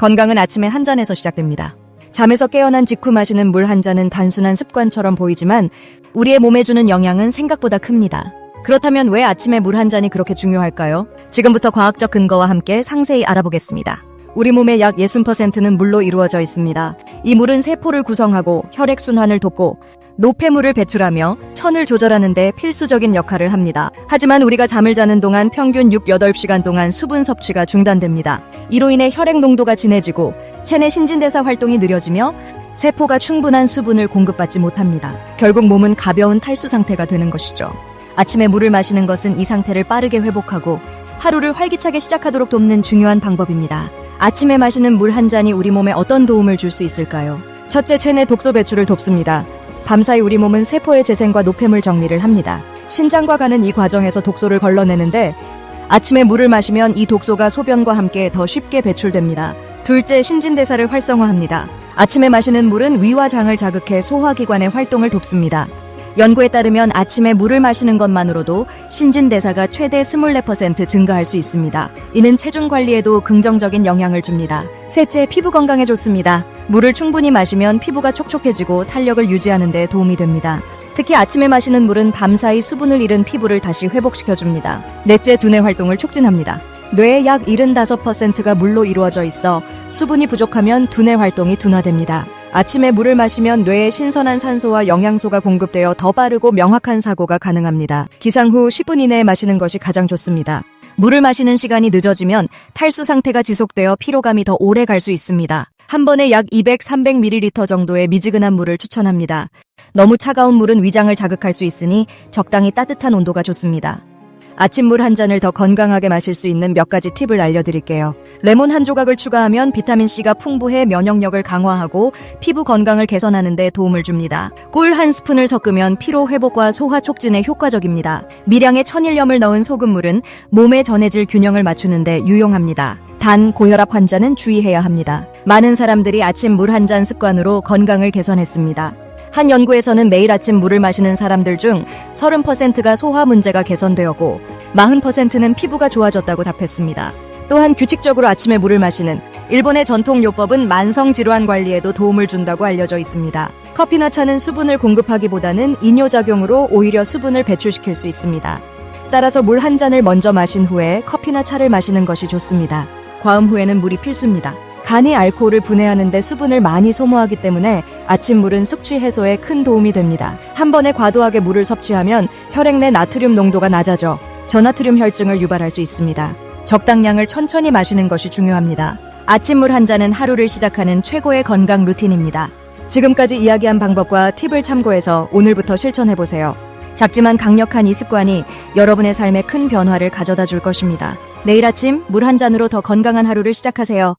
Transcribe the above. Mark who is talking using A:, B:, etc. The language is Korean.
A: 건강은 아침에 한 잔에서 시작됩니다. 잠에서 깨어난 직후 마시는 물 한 잔은 단순한 습관처럼 보이지만 우리의 몸에 주는 영향은 생각보다 큽니다. 그렇다면 왜 아침에 물 한 잔이 그렇게 중요할까요? 지금부터 과학적 근거와 함께 상세히 알아보겠습니다. 우리 몸의 약 60%는 물로 이루어져 있습니다. 이 물은 세포를 구성하고 혈액순환을 돕고 노폐물을 배출하며 천을 조절하는 데 필수적인 역할을 합니다. 하지만 우리가 잠을 자는 동안 평균 6, 8시간 동안 수분 섭취가 중단됩니다. 이로 인해 혈액 농도가 진해지고 체내 신진대사 활동이 느려지며 세포가 충분한 수분을 공급받지 못합니다. 결국 몸은 가벼운 탈수 상태가 되는 것이죠. 아침에 물을 마시는 것은 이 상태를 빠르게 회복하고 하루를 활기차게 시작하도록 돕는 중요한 방법입니다. 아침에 마시는 물 한 잔이 우리 몸에 어떤 도움을 줄 수 있을까요? 첫째, 체내 독소 배출을 돕습니다. 밤사이 우리 몸은 세포의 재생과 노폐물 정리를 합니다. 신장과 가는 이 과정에서 독소를 걸러내는데 아침에 물을 마시면 이 독소가 소변과 함께 더 쉽게 배출됩니다. 둘째, 신진대사를 활성화합니다. 아침에 마시는 물은 위와 장을 자극해 소화기관의 활동을 돕습니다. 연구에 따르면 아침에 물을 마시는 것만으로도 신진대사가 최대 24% 증가할 수 있습니다. 이는 체중 관리에도 긍정적인 영향을 줍니다. 셋째, 피부 건강에 좋습니다. 물을 충분히 마시면 피부가 촉촉해지고 탄력을 유지하는 데 도움이 됩니다. 특히 아침에 마시는 물은 밤사이 수분을 잃은 피부를 다시 회복시켜줍니다. 넷째, 두뇌 활동을 촉진합니다. 뇌의 약 75%가 물로 이루어져 있어 수분이 부족하면 두뇌 활동이 둔화됩니다. 아침에 물을 마시면 뇌에 신선한 산소와 영양소가 공급되어 더 빠르고 명확한 사고가 가능합니다. 기상 후 10분 이내에 마시는 것이 가장 좋습니다. 물을 마시는 시간이 늦어지면 탈수 상태가 지속되어 피로감이 더 오래 갈 수 있습니다. 한 번에 약 200, 300ml 정도의 미지근한 물을 추천합니다. 너무 차가운 물은 위장을 자극할 수 있으니 적당히 따뜻한 온도가 좋습니다. 아침 물 한 잔을 더 건강하게 마실 수 있는 몇 가지 팁을 알려드릴게요. 레몬 한 조각을 추가하면 비타민C가 풍부해 면역력을 강화하고 피부 건강을 개선하는 데 도움을 줍니다. 꿀 한 스푼을 섞으면 피로 회복과 소화 촉진에 효과적입니다. 미량의 천일염을 넣은 소금물은 몸의 전해질 균형을 맞추는 데 유용합니다. 단, 고혈압 환자는 주의해야 합니다. 많은 사람들이 아침 물 한 잔 습관으로 건강을 개선했습니다. 한 연구에서는 매일 아침 물을 마시는 사람들 중 30%가 소화 문제가 개선되었고 40%는 피부가 좋아졌다고 답했습니다. 또한 규칙적으로 아침에 물을 마시는 일본의 전통 요법은 만성 질환 관리에도 도움을 준다고 알려져 있습니다. 커피나 차는 수분을 공급하기보다는 이뇨 작용으로 오히려 수분을 배출시킬 수 있습니다. 따라서 물 한 잔을 먼저 마신 후에 커피나 차를 마시는 것이 좋습니다. 과음 후에는 물이 필수입니다. 간이 알코올을 분해하는 데 수분을 많이 소모하기 때문에 아침 물은 숙취 해소에 큰 도움이 됩니다. 한 번에 과도하게 물을 섭취하면 혈액 내 나트륨 농도가 낮아져 저나트륨 혈증을 유발할 수 있습니다. 적당량을 천천히 마시는 것이 중요합니다. 아침 물 한 잔은 하루를 시작하는 최고의 건강 루틴입니다. 지금까지 이야기한 방법과 팁을 참고해서 오늘부터 실천해 보세요. 작지만 강력한 이 습관이 여러분의 삶에 큰 변화를 가져다 줄 것입니다. 내일 아침 물 한 잔으로 더 건강한 하루를 시작하세요.